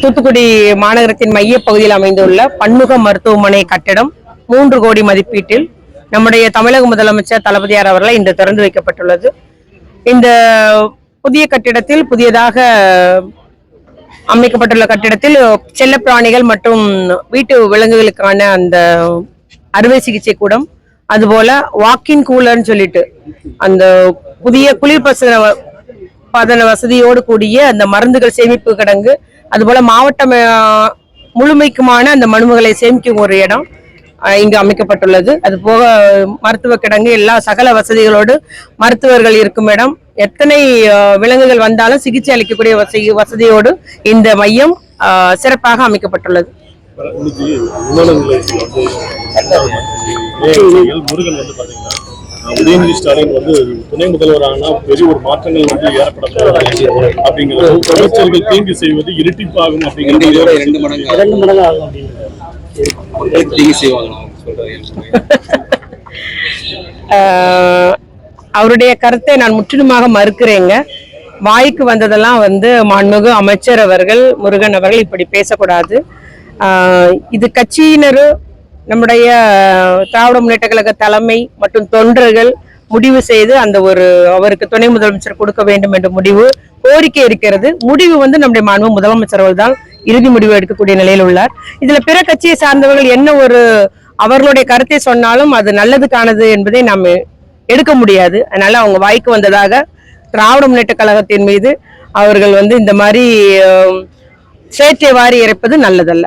தூத்துக்குடி மாநகரத்தின் மைய பகுதியில் அமைந்துள்ள பன்முக மருத்துவமனை கட்டிடம் மூன்று கோடி மதிப்பீட்டில் நம்முடைய தமிழக முதலமைச்சர் தளபதியார் அவர்களால் இன்று திறந்து வைக்கப்பட்டுள்ளது. இந்த புதிய கட்டிடத்தில் புதியதாக அமைக்கப்பட்டுள்ள கட்டிடத்தில் செல்லப்பிராணிகள் மற்றும் வீட்டு விலங்குகளுக்கான அந்த அறுவை சிகிச்சை கூடம் அதுபோல வாக்கின் கூலர்னு சொல்லிட்டு அந்த புதிய குளிர்பசன பதன வசதியோடு கூடிய அந்த மருந்துகள் சேமிப்பு கிடங்கு அதுபோல மாவட்டம் முழுமைக்குமான அந்த மனுமகளை சேமிக்கும் ஒரு இடம் இங்கு அமைக்கப்பட்டுள்ளது. அது போக மருத்துவ கிடங்கு எல்லா சகல வசதிகளோடு மருத்துவர்கள் இருக்கும் இடம். எத்தனை விலங்குகள் வந்தாலும் சிகிச்சை அளிக்கக்கூடிய வசதி வசதியோடு இந்த மையம் சிறப்பாக அமைக்கப்பட்டுள்ளது. முருகன் வந்து உதயநிதி ஸ்டாலின் வந்து துணை முதல்வர் ஆனா பெரிய ஒரு மாற்றங்கள் வந்து ஏற்பட அப்படிங்கிறது அமைச்சர்கள் தீங்கு செய்வது இரட்டிப்பாகும் அப்படிங்கிறது ரெண்டு மடங்கு இரண்டு மடங்கு ஆகும் அப்படின்னு தீங்கு செய்வாங்க அவருடைய கருத்தை நான் முற்றிலுமாக மறுக்கிறேங்க. வாய்க்கு வந்ததெல்லாம் வந்து மாண்புமிகு அமைச்சர் அவர்கள் முருகன் அவர்கள் இப்படி பேசக்கூடாது. ஆஹ் இது கட்சியினர் நம்முடைய திராவிட முன்னேற்ற கழக தலைமை மற்றும் தொண்டர்கள் முடிவு செய்து அந்த ஒரு அவருக்கு துணை முதலமைச்சர் கொடுக்க வேண்டும் என்ற முடிவு கோரிக்கை இருக்கிறது. முடிவு வந்து நம்முடைய மாண்பு முதலமைச்சர் தான் இறுதி முடிவு எடுக்கக்கூடிய நிலையில் உள்ளார். இதுல பிற கட்சியை சார்ந்தவர்கள் என்ன ஒரு அவர்களுடைய கருத்தை சொன்னாலும் அது நல்லதுக்கானது என்பதை நாம் எடுக்க முடியாது. அதனால அவங்க வாய்க்கு வந்ததாக திராவிட முன்னேற்ற கழகத்தின் மீது அவர்கள் வந்து இந்த மாதிரி அஹ், சேற்றை வாரி இறைப்பது நல்லதல்ல.